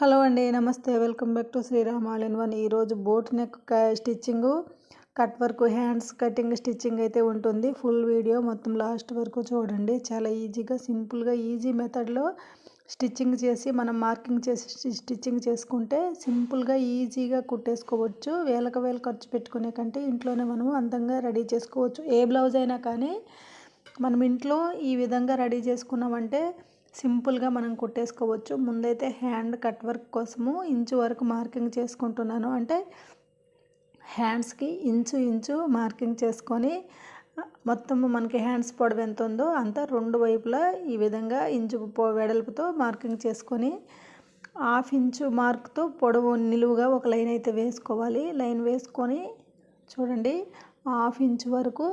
Hello అండి నమస్తే. Welcome back to Sriram all in one. ఈరోజు boat neck stitching cut work hands cutting stitching అయితే ఉంటుంది. Full video మొత్తం లాస్ట్ వరకు చూడండి. చాలా ఈజీగా సింపుల్గా ఈజీ మెథడ్లో స్టిచ్చింగ్ చేసి మనం మార్కింగ్ చేసి స్టిచ్చింగ్ చేసుకుంటే సింపుల్గా ఈజీగా కుట్టేసుకోవచ్చు. వేలకు వేలు ఖర్చు పెట్టుకునే కంటే ఇంట్లోనే మనము అందంగా రెడీ చేసుకోవచ్చు. ఏ బ్లౌజ్ అయినా కానీ మనం ఇంట్లో ఈ విధంగా రెడీ చేసుకున్నామంటే సింపుల్గా మనం కుట్టేసుకోవచ్చు. ముందైతే హ్యాండ్ కట్ వర్క్ కోసము ఇంచు వరకు మార్కింగ్ చేసుకుంటున్నాను. అంటే హ్యాండ్స్కి ఇంచు ఇంచు మార్కింగ్ చేసుకొని మొత్తం మనకి హ్యాండ్స్ పొడవు ఎంత ఉందో అంతా రెండు వైపులా ఈ విధంగా ఇంచు వెడల్పుతో మార్కింగ్ చేసుకొని హాఫ్ ఇంచు మార్క్తో పొడవు నిలువుగా ఒక లైన్ అయితే వేసుకోవాలి. లైన్ వేసుకొని చూడండి హాఫ్ ఇంచు వరకు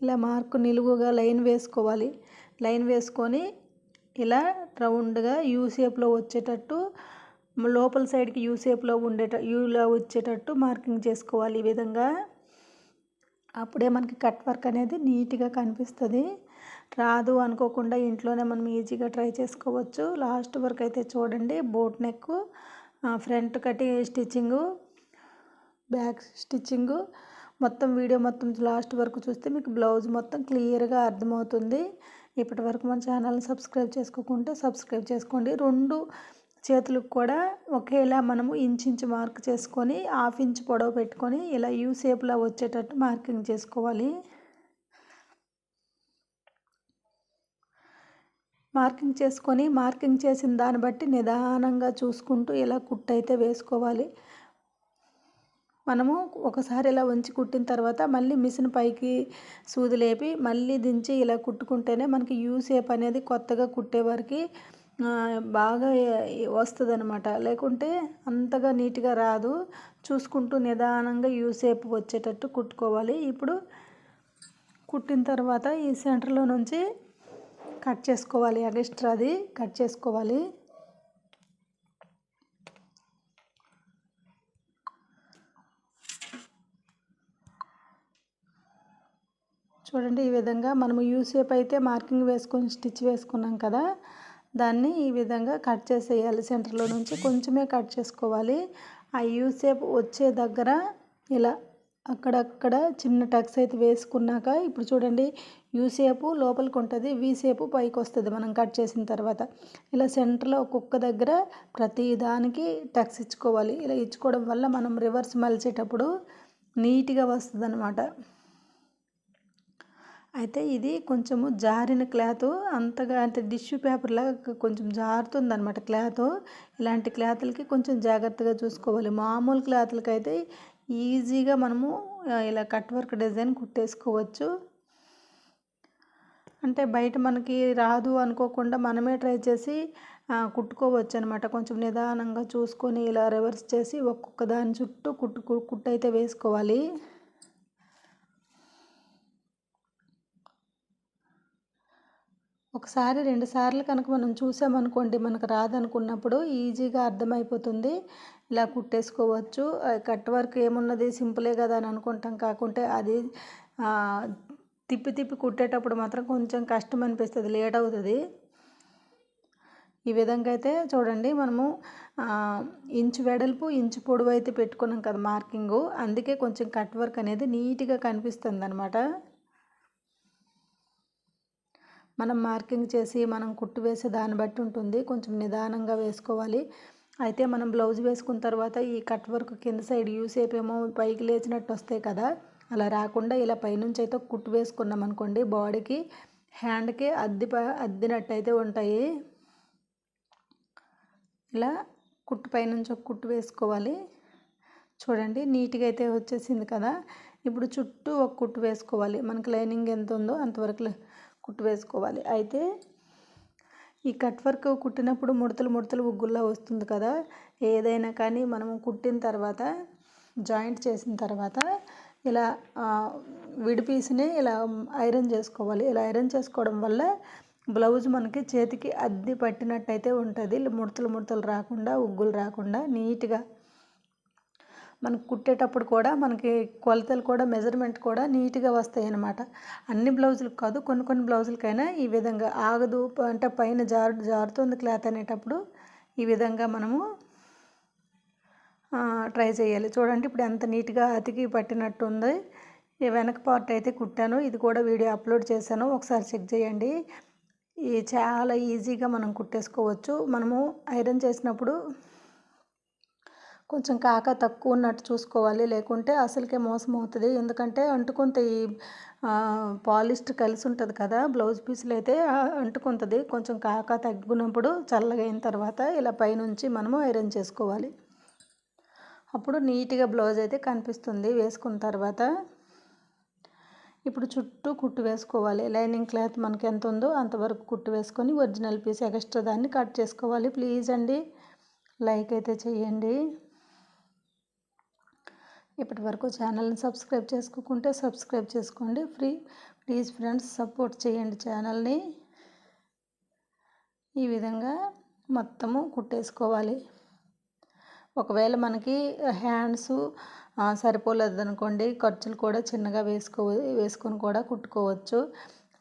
ఇలా మార్క్ నిలువుగా లైన్ వేసుకోవాలి. లైన్ వేసుకొని ఇలా రౌండ్గా యూ షేప్లో వచ్చేటట్టు లోపల సైడ్కి యూ షేప్లో ఉండేట యూలో వచ్చేటట్టు మార్కింగ్ చేసుకోవాలి ఈ విధంగా. అప్పుడే మనకి కట్ వర్క్ అనేది నీట్గా కనిపిస్తుంది. రాదు అనుకోకుండా ఇంట్లోనే మనం ఈజీగా ట్రై చేసుకోవచ్చు. లాస్ట్ వరకు అయితే చూడండి బోట్ నెక్ ఫ్రంట్ కటి స్టిచ్చింగు బ్యాక్ స్టిచ్చింగు. మొత్తం వీడియో మొత్తం లాస్ట్ వరకు చూస్తే మీకు బ్లౌజ్ మొత్తం క్లియర్గా అర్థమవుతుంది. ఇప్పటి వరకు మన ఛానల్ని సబ్స్క్రైబ్ చేసుకోకుంటే సబ్స్క్రైబ్ చేసుకోండి. రెండు చేతులకు కూడా ఒకేలా మనము ఇంచు మార్క్ చేసుకొని హాఫ్ ఇంచ్ పొడవు పెట్టుకొని ఇలా యూ షేప్లో వచ్చేటట్టు మార్కింగ్ చేసుకోవాలి. మార్కింగ్ చేసుకొని మార్కింగ్ చేసిన దాన్ని బట్టి నిదానంగా చూసుకుంటూ ఇలా కుట్టయితే వేసుకోవాలి. మనము ఒకసారి ఇలా వంచి కుట్టిన తర్వాత మళ్ళీ మిషన్ పైకి సూది లేపి మళ్ళీ దించి ఇలా కుట్టుకుంటేనే మనకి యూ షేప్ అనేది కొత్తగా కుట్టేవారికి బాగా వస్తుంది అనమాట లేకుంటే అంతగా నీట్గా రాదు. చూసుకుంటూ నిదానంగా యూ షేప్ వచ్చేటట్టు కుట్టుకోవాలి. ఇప్పుడు కుట్టిన తర్వాత ఈ సెంటర్లో నుంచి కట్ చేసుకోవాలి. ఎక్స్ట్రాది కట్ చేసుకోవాలి. చూడండి ఈ విధంగా మనము యూ షేప్ అయితే మార్కింగ్ వేసుకొని స్టిచ్ వేసుకున్నాం కదా. దాన్ని ఈ విధంగా కట్ చేసేయాలి. సెంటర్లో నుంచి కొంచెమే కట్ చేసుకోవాలి. ఆ యూ షేప్ వచ్చే దగ్గర ఇలా అక్కడక్కడ చిన్న టక్స్ అయితే వేసుకున్నాక ఇప్పుడు చూడండి యూ షేపు లోపలికి ఉంటుంది వి షేపు పైకి వస్తుంది మనం కట్ చేసిన తర్వాత. ఇలా సెంటర్లో ఒక్కొక్క దగ్గర ప్రతి దానికి టక్స్ ఇచ్చుకోవాలి. ఇలా ఇచ్చుకోవడం వల్ల మనం రివర్స్ మలిచేటప్పుడు నీట్గా వస్తుంది అనమాట అయితే ఇది కొంచెము జారిన క్లాత్ అంతగా అంటే టిష్యూ పేపర్లా కొంచెం జారుతుంది అనమాట క్లాత్. ఇలాంటి క్లాత్లకి కొంచెం జాగ్రత్తగా చూసుకోవాలి. మామూలు క్లాత్లకి అయితే ఈజీగా మనము ఇలా కట్ వర్క్ డిజైన్ కుట్టేసుకోవచ్చు. అంటే బయట మనకి రాదు అనుకోకుండా మనమే ట్రై చేసి కుట్టుకోవచ్చు అనమాట కొంచెం నిదానంగా చూసుకొని ఇలా రివర్స్ చేసి ఒక్కొక్క దాని చుట్టూ కుట్టు కుట్టు అయితే వేసుకోవాలి. ఒకసారి రెండు సార్లు కనుక మనం చూసామనుకోండి మనకు రాదనుకున్నప్పుడు ఈజీగా అర్థమైపోతుంది. ఇలా కుట్టేసుకోవచ్చు. కట్ వర్క్ ఏమున్నది సింపులే కదా అని అనుకుంటాం. కాకుంటే అది తిప్పి తిప్పి కుట్టేటప్పుడు మాత్రం కొంచెం కష్టం అనిపిస్తుంది లేట్ అవుతుంది. ఈ విధంగా అయితే చూడండి మనము ఇంచు వెడల్పు ఇంచు పొడవు అయితే పెట్టుకున్నాం కదా మార్కింగు. అందుకే కొంచెం కట్ వర్క్ అనేది నీట్గా కనిపిస్తుంది అనమాట మనం మార్కింగ్ చేసి మనం కుట్టు వేసే దాన్ని బట్టి ఉంటుంది. కొంచెం నిదానంగా వేసుకోవాలి. అయితే మనం బ్లౌజ్ వేసుకున్న తర్వాత ఈ కట్ వర్క్ కింద సైడ్ యూస్ ఏమో పైకి లేచినట్టు వస్తాయి కదా. అలా రాకుండా ఇలా పైనుంచి అయితే కుట్టు వేసుకున్నాం అనుకోండి బాడీకి హ్యాండ్కి అద్ది అద్దినట్టు అయితే ఉంటాయి. ఇలా కుట్టు పైనుంచి ఒక కుట్టు వేసుకోవాలి. చూడండి నీట్గా అయితే వచ్చేసింది కదా. ఇప్పుడు చుట్టూ ఒక కుట్టు వేసుకోవాలి. మనకి లైనింగ్ ఎంత ఉందో అంతవరకు కుట్టు వేసుకోవాలి. అయితే ఈ కట్ వర్క్ కుట్టినప్పుడు ముడతలు ముడతలు ఉగ్గుల్లా వస్తుంది కదా. ఏదైనా కానీ మనం కుట్టిన తర్వాత జాయింట్ చేసిన తర్వాత ఇలా విడిపీసిని ఇలా ఐరన్ చేసుకోవాలి. ఇలా ఐరన్ చేసుకోవడం వల్ల బ్లౌజ్ మనకి చేతికి అద్ది పట్టినట్టయితే ఉంటుంది. ముడతలు ముడతలు రాకుండా ఉగ్గులు రాకుండా నీట్గా మనకు కుట్టేటప్పుడు కూడా మనకి కొలతలు కూడా మెజర్మెంట్ కూడా నీట్గా వస్తాయి అన్నమాట అన్ని బ్లౌజులకు కాదు కొన్ని కొన్ని బ్లౌజులకైనా ఈ విధంగా ఆగదు. అంటే పైన జారు జారుతుంది క్లాత్ అనేటప్పుడు ఈ విధంగా మనము ట్రై చేయాలి. చూడండి ఇప్పుడు ఎంత నీట్గా అతికి పట్టినట్టు ఉంది వెనక పార్ట్ అయితే కుట్టాను. ఇది కూడా వీడియో అప్లోడ్ చేశాను. ఒకసారి చెక్ చేయండి. ఇది చాలా ఈజీగా మనం కుట్టేసుకోవచ్చు. మనము ఐరన్ చేసినప్పుడు కొంచెం కాక తక్కువ ఉన్నట్టు చూసుకోవాలి. లేకుంటే అసలుకే మోసం అవుతుంది. ఎందుకంటే అంటుకుంత ఈ పాలిస్ట్ కలిసి ఉంటుంది కదా బ్లౌజ్ పీసులు అయితే అంటుకుంటుంది. కొంచెం కాక తగ్గినప్పుడు చల్లగా అయిన తర్వాత ఇలా పైనుంచి మనము ఐరన్ చేసుకోవాలి. అప్పుడు నీట్గా బ్లౌజ్ అయితే కనిపిస్తుంది వేసుకున్న తర్వాత. ఇప్పుడు చుట్టూ కుట్టు వేసుకోవాలి. లైనింగ్ క్లాత్ మనకి ఎంత ఉందో అంతవరకు కుట్టు వేసుకొని ఒరిజినల్ పీస్ ఎక్స్ట్రా దాన్ని కట్ చేసుకోవాలి. ప్లీజ్ అండి. లైక్ అయితే చేయండి. ఇప్పటి వరకు ఛానల్ని సబ్స్క్రైబ్ చేసుకోకుంటే సబ్స్క్రైబ్ చేసుకోండి. ఫ్రీ ప్లీజ్ ఫ్రెండ్స్ సపోర్ట్ చేయండి ఛానల్ని. ఈ విధంగా మొత్తము కుట్టేసుకోవాలి. ఒకవేళ మనకి హ్యాండ్స్ సరిపోలేదు అనుకోండి ఖర్చులు కూడా చిన్నగా వేసుకో వేసుకొని కూడా కుట్టుకోవచ్చు.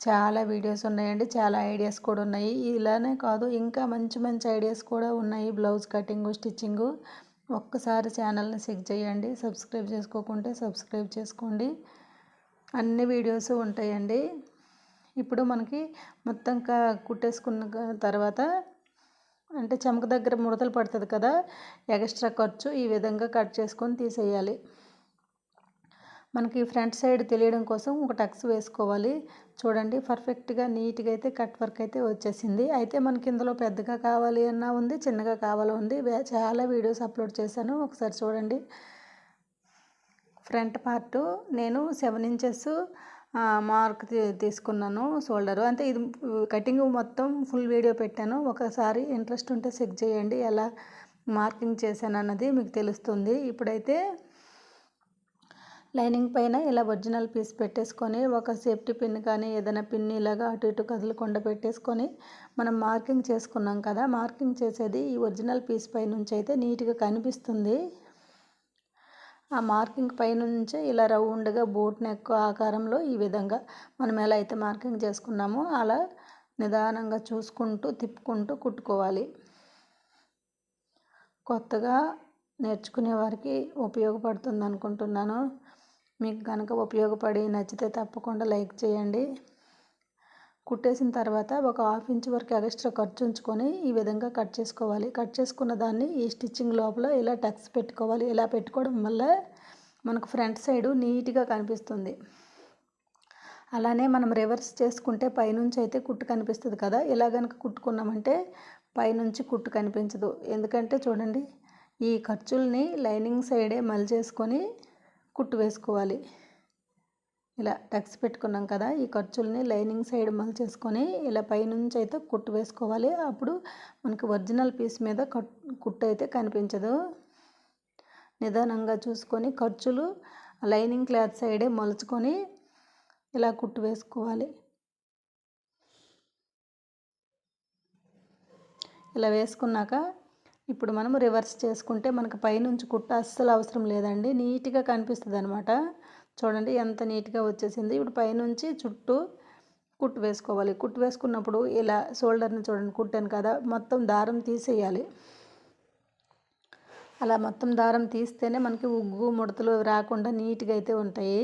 చాలా వీడియోస్ ఉన్నాయండి చాలా ఐడియాస్ కూడా ఉన్నాయి. ఇలానే కాదు ఇంకా మంచి మంచి ఐడియాస్ కూడా ఉన్నాయి. Blouse cutting stitching. ఒక్కసారి ఛానల్ని చెక్ చేయండి సబ్స్క్రైబ్ చేసుకోకుంటే సబ్స్క్రైబ్ చేసుకోండి. అన్ని వీడియోస్ ఉంటాయండి. ఇప్పుడు మనకి మొత్తం కుట్టేసుకున్న తర్వాత అంటే చెమక దగ్గర ముడతలు పడుతుంది కదా ఎక్స్ట్రా ఖర్చు ఈ విధంగా కట్ చేసుకొని తీసేయాలి. మనకి ఫ్రంట్ సైడ్ తెలియడం కోసం ఒక టక్స్ వేసుకోవాలి. చూడండి పర్ఫెక్ట్గా నీట్గా అయితే కట్ వర్క్ అయితే వచ్చేసింది. అయితే మనకి ఇందులో పెద్దగా కావాలి అన్నా ఉంది చిన్నగా కావాలి ఉంది. చాలా వీడియోస్ అప్లోడ్ చేశాను. ఒకసారి చూడండి. ఫ్రంట్ పార్ట్ నేను సెవెన్ ఇంచెస్ మార్క్ తీసుకున్నాను షోల్డరు. అంటే ఇది కటింగ్ మొత్తం ఫుల్ వీడియో పెట్టాను. ఒకసారి ఇంట్రెస్ట్ ఉంటే చెక్ చేయండి ఎలా మార్కింగ్ చేశాను అన్నది మీకు తెలుస్తుంది. ఇప్పుడైతే లైనింగ్ పైన ఇలా ఒరిజినల్ పీస్ పెట్టేసుకొని ఒక సేఫ్టీ పిన్ కానీ ఏదైనా పిన్ ఇలాగా అటు ఇటు కదలకుండా పెట్టేసుకొని మనం మార్కింగ్ చేసుకున్నాం కదా మార్కింగ్ చేసేది ఈ ఒరిజినల్ పీస్ పై నుంచి అయితే నీట్గా కనిపిస్తుంది. ఆ మార్కింగ్ పైనుంచే ఇలా రౌండ్గా బోట్ నెక్ ఆకారంలో ఈ విధంగా మనం ఎలా అయితే మార్కింగ్ చేసుకున్నామో అలా నిదానంగా చూసుకుంటూ తిప్పుకుంటూ కుట్టుకోవాలి. కొత్తగా నేర్చుకునే వారికి ఉపయోగపడుతుంది అనుకుంటున్నాను. మీకు కనుక ఉపయోగపడి నచ్చితే తప్పకుండా లైక్ చేయండి. కుట్టేసిన తర్వాత ఒక హాఫ్ ఇంచ్ వరకు ఎక్స్ట్రా ఖర్చు ఉంచుకొని ఈ విధంగా కట్ చేసుకోవాలి. కట్ చేసుకున్న దాన్ని ఈ స్టిచ్చింగ్ లోపల ఇలా టక్స్ పెట్టుకోవాలి. ఇలా పెట్టుకోవడం వల్ల మనకు ఫ్రంట్ సైడు నీట్గా కనిపిస్తుంది. అలానే మనం రివర్స్ చేసుకుంటే పైనుంచి అయితే కుట్టు కనిపిస్తుంది కదా. ఇలా కనుక కుట్టుకున్నామంటే పైనుంచి కుట్టు కనిపించదు. ఎందుకంటే చూడండి ఈ ఖర్చుల్ని లైనింగ్ సైడే మలిచేసుకొని కుట్టు వేసుకోవాలి. ఇలా టక్స్ పెట్టుకున్నాం కదా ఈ ఖర్చుల్ని లైనింగ్ సైడ్ మలిచేసుకొని ఇలా పైనుంచి అయితే కుట్టు వేసుకోవాలి. అప్పుడు మనకి ఒరిజినల్ పీస్ మీద కుట్టు అయితే కనిపించదు. నిదానంగా చూసుకొని ఖర్చులు లైనింగ్ క్లాత్ సైడే మలుచుకొని ఇలా కుట్టు వేసుకోవాలి. ఇలా వేసుకున్నాక ఇప్పుడు మనం రివర్స్ చేసుకుంటే మనకు పైనుంచి కుట్ట అస్సలు అవసరం లేదండి. నీట్గా కనిపిస్తుంది అనమాట చూడండి ఎంత నీట్గా వచ్చేసింది. ఇప్పుడు పైనుంచి చుట్టూ కుట్టు వేసుకోవాలి. కుట్టు వేసుకున్నప్పుడు ఇలా షోల్డర్ని చూడండి కుట్టాను కదా మొత్తం దారం తీసేయాలి. అలా మొత్తం దారం తీస్తేనే మనకి ఉగ్గు ముడతలు రాకుండా నీట్గా అయితే ఉంటాయి.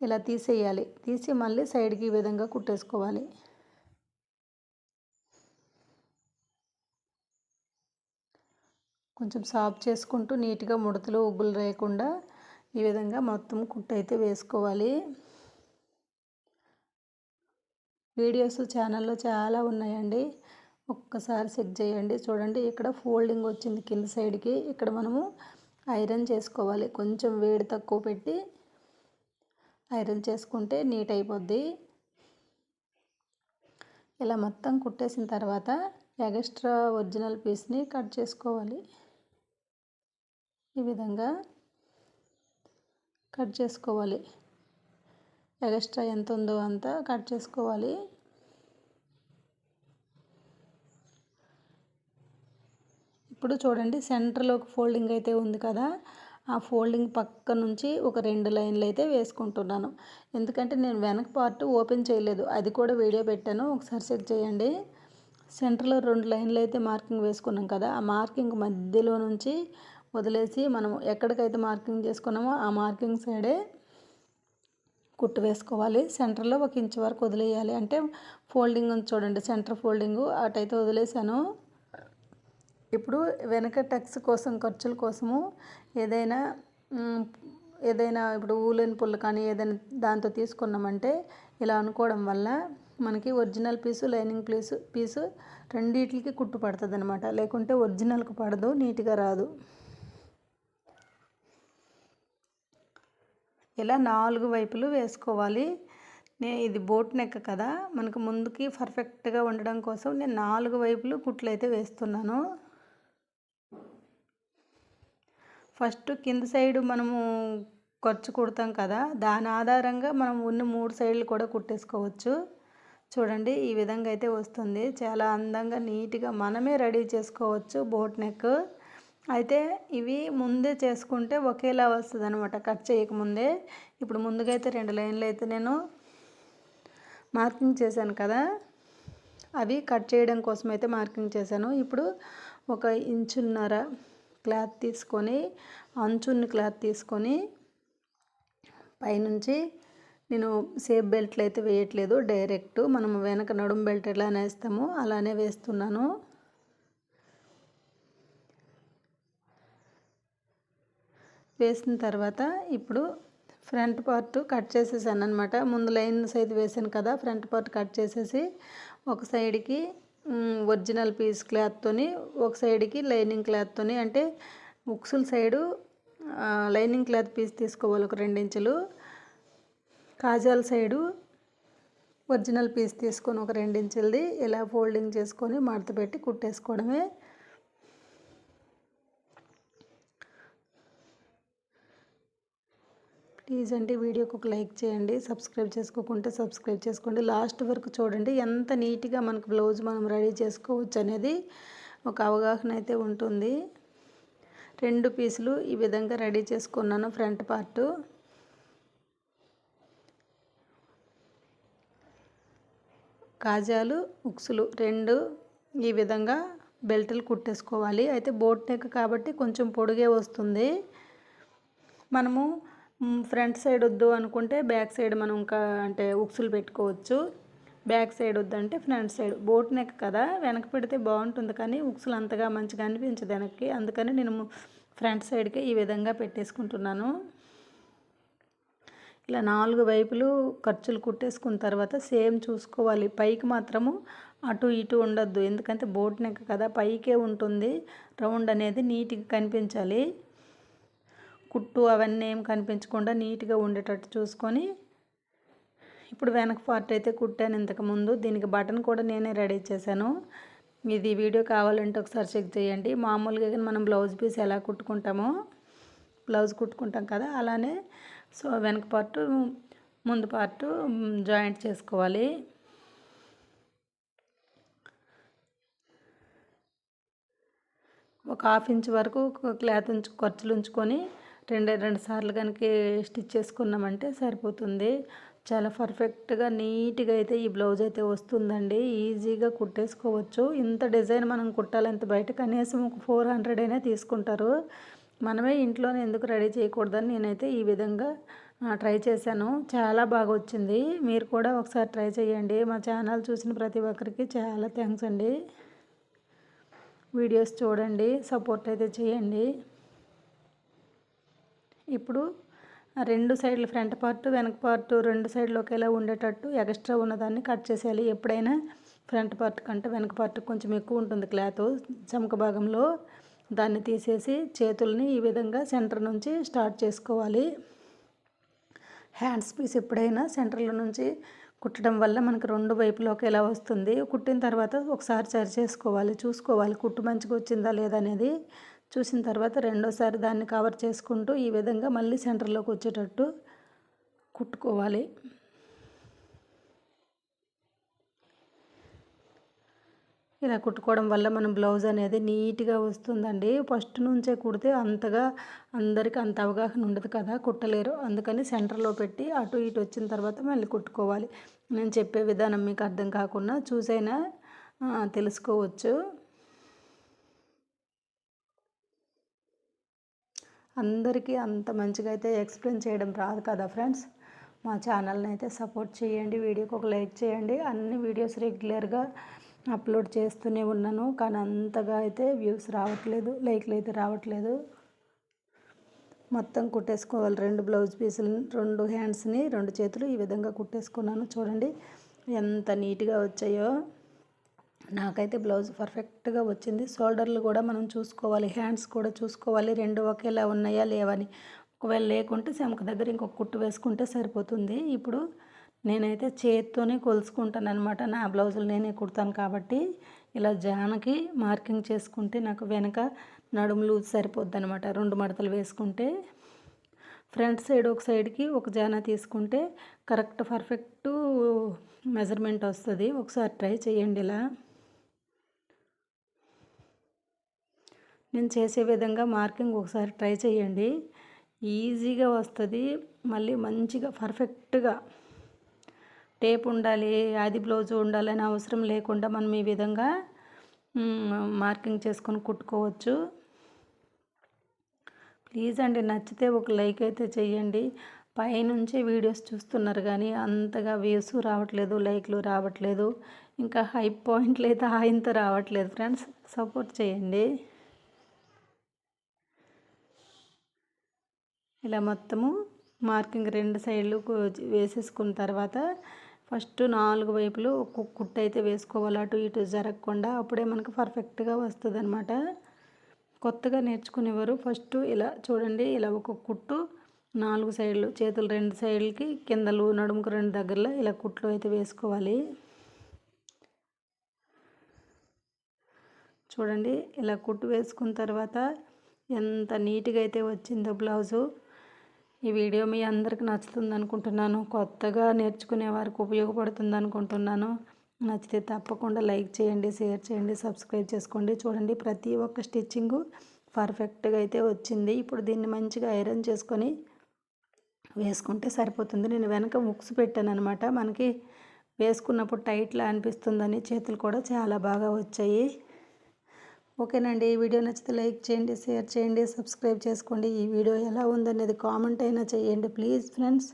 ఇలా తీసేయాలి. తీసి మళ్ళీ సైడ్కి ఈ విధంగా కుట్టేసుకోవాలి. కొంచెం సాఫ్ చేసుకుంటూ నీట్గా ముడతలు ఉగ్గులు లేకుండా ఈ విధంగా మొత్తం కుట్టు అయితే వేసుకోవాలి. వీడియోస్ ఛానల్లో చాలా ఉన్నాయండి. ఒక్కసారి చెక్ చేయండి. చూడండి ఇక్కడ ఫోల్డింగ్ వచ్చింది కింద సైడ్కి. ఇక్కడ మనము ఐరన్ చేసుకోవాలి. కొంచెం వేడి తక్కువ పెట్టి ఐరన్ చేసుకుంటే నీట్ అయిపోద్ది. ఇలా మొత్తం కుట్టేసిన తర్వాత ఎగస్ట్రా ఒరిజినల్ పీస్ని కట్ చేసుకోవాలి. ఈ విధంగా కట్ చేసుకోవాలి. ఎగస్ట్రా ఎంత ఉందో అంతా కట్ చేసుకోవాలి. ఇప్పుడు చూడండి సెంటర్లో ఒక ఫోల్డింగ్ అయితే ఉంది కదా. ఆ ఫోల్డింగ్ పక్క నుంచి ఒక రెండు లైన్లు అయితే వేసుకుంటున్నాను. ఎందుకంటే నేను వెనక పార్ట్ ఓపెన్ చేయలేదు. అది కూడా వీడియో పెట్టాను. ఒకసారి చెక్ చేయండి. సెంటర్లో రెండు లైన్లు అయితే మార్కింగ్ వేసుకున్నాం కదా. ఆ మార్కింగ్ మధ్యలో నుంచి వదిలేసి మనం ఎక్కడికైతే మార్కింగ్ చేసుకున్నామో ఆ మార్కింగ్ సైడే కుట్టు వేసుకోవాలి. సెంటర్లో ఒక ఇంచు వరకు వదిలేయాలి. అంటే ఫోల్డింగ్ ఉంది చూడండి సెంటర్ ఫోల్డింగ్ అటైతే వదిలేసాను ఇప్పుడు వెనక టెక్స్ కోసం ఖర్చుల కోసము ఏదైనా ఏదైనా ఇప్పుడు ఊలెన్ పుల్ల కానీ ఏదైనా దాంతో తీసుకున్నామంటే ఇలా అనుకోవడం వల్ల మనకి original piece lining piece piece రెండిటికి కుట్టు పడుతుంది అనమాట లేకుంటే ఒరిజినల్కి పడదు నీట్గా రాదు. ఇలా నాలుగు వైపులు వేసుకోవాలి. నేను ఇది బోట్ నెక్ కదా. మనకు ముందుకి పర్ఫెక్ట్గా ఉండడం కోసం నేను నాలుగు వైపులు కుట్లు అయితే వేస్తున్నాను. ఫస్ట్ కింద సైడు మనము ఖర్చు కుడతాం కదా. దాని ఆధారంగా మనం ఉన్న మూడు సైడ్లు కూడా కుట్టేసుకోవచ్చు. చూడండి ఈ విధంగా అయితే వస్తుంది. చాలా అందంగా నీట్గా మనమే రెడీ చేసుకోవచ్చు బోట్ నెక్. అయితే ఇవి ముందే చేసుకుంటే ఒకేలా వస్తుంది అనమాట కట్ చేయకముందే. ఇప్పుడు ముందుగా అయితే రెండు లైన్లు అయితే నేను మార్కింగ్ చేశాను కదా. అవి కట్ చేయడం కోసం అయితే మార్కింగ్ చేశాను. ఇప్పుడు ఒక ఇంచున్నర క్లాత్ తీసుకొని అంచున్న క్లాత్ తీసుకొని పైనుంచి నేను సేఫ్ బెల్ట్లు అయితే వేయట్లేదు. డైరెక్ట్ మనం వెనక నడుము బెల్ట్ ఎలా వేస్తామో అలానే వేస్తున్నాను. వేసిన తర్వాత ఇప్పుడు ఫ్రంట్ పార్ట్ కట్ చేసేసాను అనమాట ముందు లైన్స్ అయితే వేసాను కదా ఫ్రంట్ పార్ట్ కట్ చేసేసి ఒక సైడ్కి ఒరిజినల్ పీస్ క్లాత్తోని ఒక సైడ్కి లైనింగ్ క్లాత్తోని అంటే ఉక్సుల సైడు లైనింగ్ క్లాత్ పీస్ తీసుకోవాలి ఒక రెండించులు కాజాల సైడు ఒరిజినల్ పీస్ తీసుకొని ఒక రెండించులది ఇలా ఫోల్డింగ్ చేసుకొని మడత పెట్టి కుట్టేసుకోవడమే. ప్లీజ్ అండి వీడియోకి ఒక లైక్ చేయండి సబ్స్క్రైబ్ చేసుకోకుంటే సబ్స్క్రైబ్ చేసుకోండి. లాస్ట్ వరకు చూడండి ఎంత నీట్గా మనకు బ్లౌజ్ మనం రెడీ చేసుకోవచ్చు అనేది ఒక అవగాహన అయితే ఉంటుంది. రెండు పీసులు ఈ విధంగా రెడీ చేసుకున్నాను ఫ్రంట్ పార్ట్. కాజాలు ఉక్సులు రెండు ఈ విధంగా బెల్టులు కుట్టేసుకోవాలి. అయితే బోట్ నెక్ కాబట్టి కొంచెం పొడిగే వస్తుంది. మనము ఫ్రంట్ సైడ్ వద్దు అనుకుంటే బ్యాక్ సైడ్ మనం ఇంకా అంటే ఉక్సులు పెట్టుకోవచ్చు. బ్యాక్ సైడ్ వద్దంటే ఫ్రంట్ సైడ్. బోట్ నెక్ కదా వెనక పెడితే బాగుంటుంది కానీ ఉక్సులు అంతగా మంచిగా అనిపించదు వెనక్కి. అందుకని నేను ఫ్రంట్ సైడ్కి ఈ విధంగా పెట్టేసుకుంటున్నాను. ఇలా నాలుగు వైపులు ఖర్చులు కుట్టేసుకున్న తర్వాత సేమ్ చూసుకోవాలి. పైకి మాత్రము అటు ఇటు ఉండద్దు. ఎందుకంటే బోట్ నెక్ కదా పైకే ఉంటుంది. రౌండ్ అనేది నీట్గా కనిపించాలి. కుట్టు అవన్నీ ఏం కనిపించకుండా నీట్గా ఉండేటట్టు చూసుకొని ఇప్పుడు వెనక పార్ట్ అయితే కుట్టాను ఇంతకుముందు దీనికి బటన్ కూడా నేనే రెడీ చేశాను. ఇది వీడియో కావాలంటే ఒకసారి చెక్ చేయండి. మామూలుగా మనం బ్లౌజ్ పీస్ ఎలా కుట్టుకుంటామో బ్లౌజ్ కుట్టుకుంటాం కదా అలానే సో వెనక పార్ట్ ముందు పార్ట్ జాయింట్ చేసుకోవాలి. ఒక హాఫ్ ఇంచ్ వరకు క్లాత్ ఉంచు ఖర్చులు ఉంచుకొని రెండు రెండు సార్లు కనుక స్టిచ్ చేసుకున్నామంటే సరిపోతుంది. చాలా పర్ఫెక్ట్గా నీట్గా అయితే ఈ బ్లౌజ్ అయితే వస్తుందండి. ఈజీగా కుట్టేసుకోవచ్చు. ఇంత డిజైన్ మనం కుట్టాలంత బయట కనీసం ఒక ఫోర్ హండ్రెడ్ అయినా తీసుకుంటారు. మనమే ఇంట్లోనే ఎందుకు రెడీ చేయకూడదని నేనైతే ఈ విధంగా ట్రై చేశాను. చాలా బాగా వచ్చింది. మీరు కూడా ఒకసారి ట్రై చేయండి. మా ఛానల్ చూసిన ప్రతి ఒక్కరికి చాలా థ్యాంక్స్ అండి. వీడియోస్ చూడండి సపోర్ట్ అయితే చేయండి. ఇప్పుడు రెండు సైడ్లు ఫ్రంట్ పార్ట్ వెనక పార్ట్ రెండు సైడ్లు ఒకేలా ఉండేటట్టు ఎక్స్ట్రా ఉన్నదాన్ని కట్ చేసేయాలి. ఎప్పుడైనా ఫ్రంట్ పార్ట్ కంటే వెనక పార్ట్ కొంచెం ఎక్కువ ఉంటుంది క్లాత్. చమక భాగంలో దాన్ని తీసేసి చేతుల్ని ఈ విధంగా సెంటర్ నుంచి స్టార్ట్ చేసుకోవాలి. హ్యాండ్స్ పీస్ ఎప్పుడైనా సెంటర్లో నుంచి కుట్టడం వల్ల మనకు రెండు వైపులోకి ఒకేలా వస్తుంది. కుట్టిన తర్వాత ఒకసారి సరి చేసుకోవాలి చూసుకోవాలి. కుట్టు మంచిగా వచ్చిందా లేదా అనేది చూసిన తర్వాత రెండోసారి దాన్ని కవర్ చేసుకుంటూ ఈ విధంగా మళ్ళీ సెంటర్లోకి వచ్చేటట్టు కుట్టుకోవాలి. ఇలా కుట్టుకోవడం వల్ల మన బ్లౌజ్ అనేది నీట్గా వస్తుందండి. ఫస్ట్ నుంచే కుడితే అంతగా అందరికీ అంత అవగాహన ఉండదు కదా కుట్టలేరు. అందుకని సెంటర్లో పెట్టి అటు ఇటు వచ్చిన తర్వాత మళ్ళీ కుట్టుకోవాలి. నేను చెప్పే విధానం మీకు అర్థం కాకుండా చూసైనా తెలుసుకోవచ్చు. అందరికీ అంత మంచిగా అయితే ఎక్స్ప్లెయిన్ చేయడం రాదు కదా ఫ్రెండ్స్? మా ఛానల్ని అయితే సపోర్ట్ చేయండి వీడియోకి ఒక లైక్ చేయండి. అన్ని వీడియోస్ రెగ్యులర్గా అప్లోడ్ చేస్తూనే ఉన్నాను కానీ అంతగా అయితే వ్యూస్ రావట్లేదు లైక్లు అయితే రావట్లేదు. మొత్తం కుట్టేసుకోవాలి. రెండు బ్లౌజ్ పీసులు రెండు హ్యాండ్స్ని రెండు చేతులు ఈ విధంగా కుట్టేసుకున్నాను. చూడండి ఎంత నీట్గా వచ్చాయో. నాకైతే బ్లౌజ్ పర్ఫెక్ట్గా వచ్చింది. షోల్డర్లు కూడా మనం చూసుకోవాలి. హ్యాండ్స్ కూడా చూసుకోవాలి. రెండు ఒకేలా ఉన్నాయా లేవని ఒకవేళ లేకుంటే శమక దగ్గర ఇంకొక కుట్టు వేసుకుంటే సరిపోతుంది. ఇప్పుడు నేనైతే చేత్తోనే కొలుసుకుంటాను అనమాట నా బ్లౌజులు నేనే కుడతాను కాబట్టి ఇలా జానకి మార్కింగ్ చేసుకుంటే నాకు వెనక నడుము లూజ్ సరిపోద్ది అనమాట రెండు మడతలు వేసుకుంటే ఫ్రంట్ సైడ్ ఒక సైడ్కి ఒక జానా తీసుకుంటే కరెక్ట్ పర్ఫెక్ట్ మెజర్మెంట్ వస్తుంది. ఒకసారి ట్రై చేయండి ఇలా. నేను చేసే విధంగా మార్కింగ్ ఒకసారి ట్రై చేయండి. ఈజీగా వస్తుంది. మళ్ళీ మంచిగా పర్ఫెక్ట్గా టేప్ ఉండాలి అది బ్లౌజ్ ఉండాలని అవసరం లేకుండా మనం ఈ విధంగా మార్కింగ్ చేసుకొని కుట్టుకోవచ్చు. ప్లీజ్ అండి నచ్చితే ఒక లైక్ అయితే చేయండి. పైనుంచే వీడియోస్ చూస్తున్నారు కానీ అంతగా వ్యూస్ రావట్లేదు లైక్లు రావట్లేదు. ఇంకా హై పాయింట్లు అయితే హాయింత రావట్లేదు. ఫ్రెండ్స్ సపోర్ట్ చేయండి. ఇలా మొత్తము మార్కింగ్ రెండు సైడ్లు వేసేసుకున్న తర్వాత ఫస్ట్ నాలుగు వైపులు ఒక్కొక్క కుట్టు అయితే వేసుకోవాలి అటు ఇటు జరగకుండా అప్పుడే మనకు పర్ఫెక్ట్గా వస్తుంది అనమాట కొత్తగా నేర్చుకునేవారు ఫస్ట్ ఇలా చూడండి ఇలా ఒక కుట్టు నాలుగు సైడ్లు చేతులు రెండు సైడ్లకి కిందలు నడుముకు రెండు దగ్గరలో ఇలా కుట్లు అయితే వేసుకోవాలి. చూడండి ఇలా కుట్టు వేసుకున్న తర్వాత ఎంత నీట్గా అయితే వచ్చిందో బ్లౌజు. ఈ వీడియో మీ అందరికి నచ్చుతుంది అనుకుంటున్నాను కొత్తగా నేర్చుకునే వారికి ఉపయోగపడుతుంది అనుకుంటున్నాను నచ్చితే తప్పకుండా లైక్ చేయండి షేర్ చేయండి సబ్స్క్రైబ్ చేసుకోండి. చూడండి ప్రతి ఒక్క స్టిచ్చింగు పర్ఫెక్ట్గా అయితే వచ్చింది. ఇప్పుడు దీన్ని మంచిగా ఐరన్ చేసుకొని వేసుకుంటే సరిపోతుంది. నేను వెనక ముక్స్ పెట్టాను అనమాట మనకి వేసుకున్నప్పుడు టైట్లా అనిపిస్తుందని చేతులు కూడా చాలా బాగా వచ్చాయి. ఓకేనండి. ఈ వీడియో నచ్చితే లైక్ చేయండి షేర్ చేయండి సబ్స్క్రైబ్ చేసుకోండి. ఈ వీడియో ఎలా ఉందనేది కామెంట్ అయినా చేయండి ప్లీజ్ ఫ్రెండ్స్.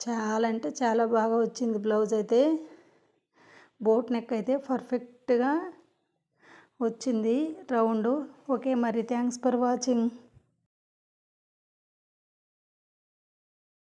చాలా అంటే చాలా బాగా వచ్చింది బ్లౌజ్ అయితే. బోట్ నెక్ అయితే పర్ఫెక్ట్గా వచ్చింది రౌండ్. ఓకే మరి థ్యాంక్స్ ఫర్ వాచింగ్.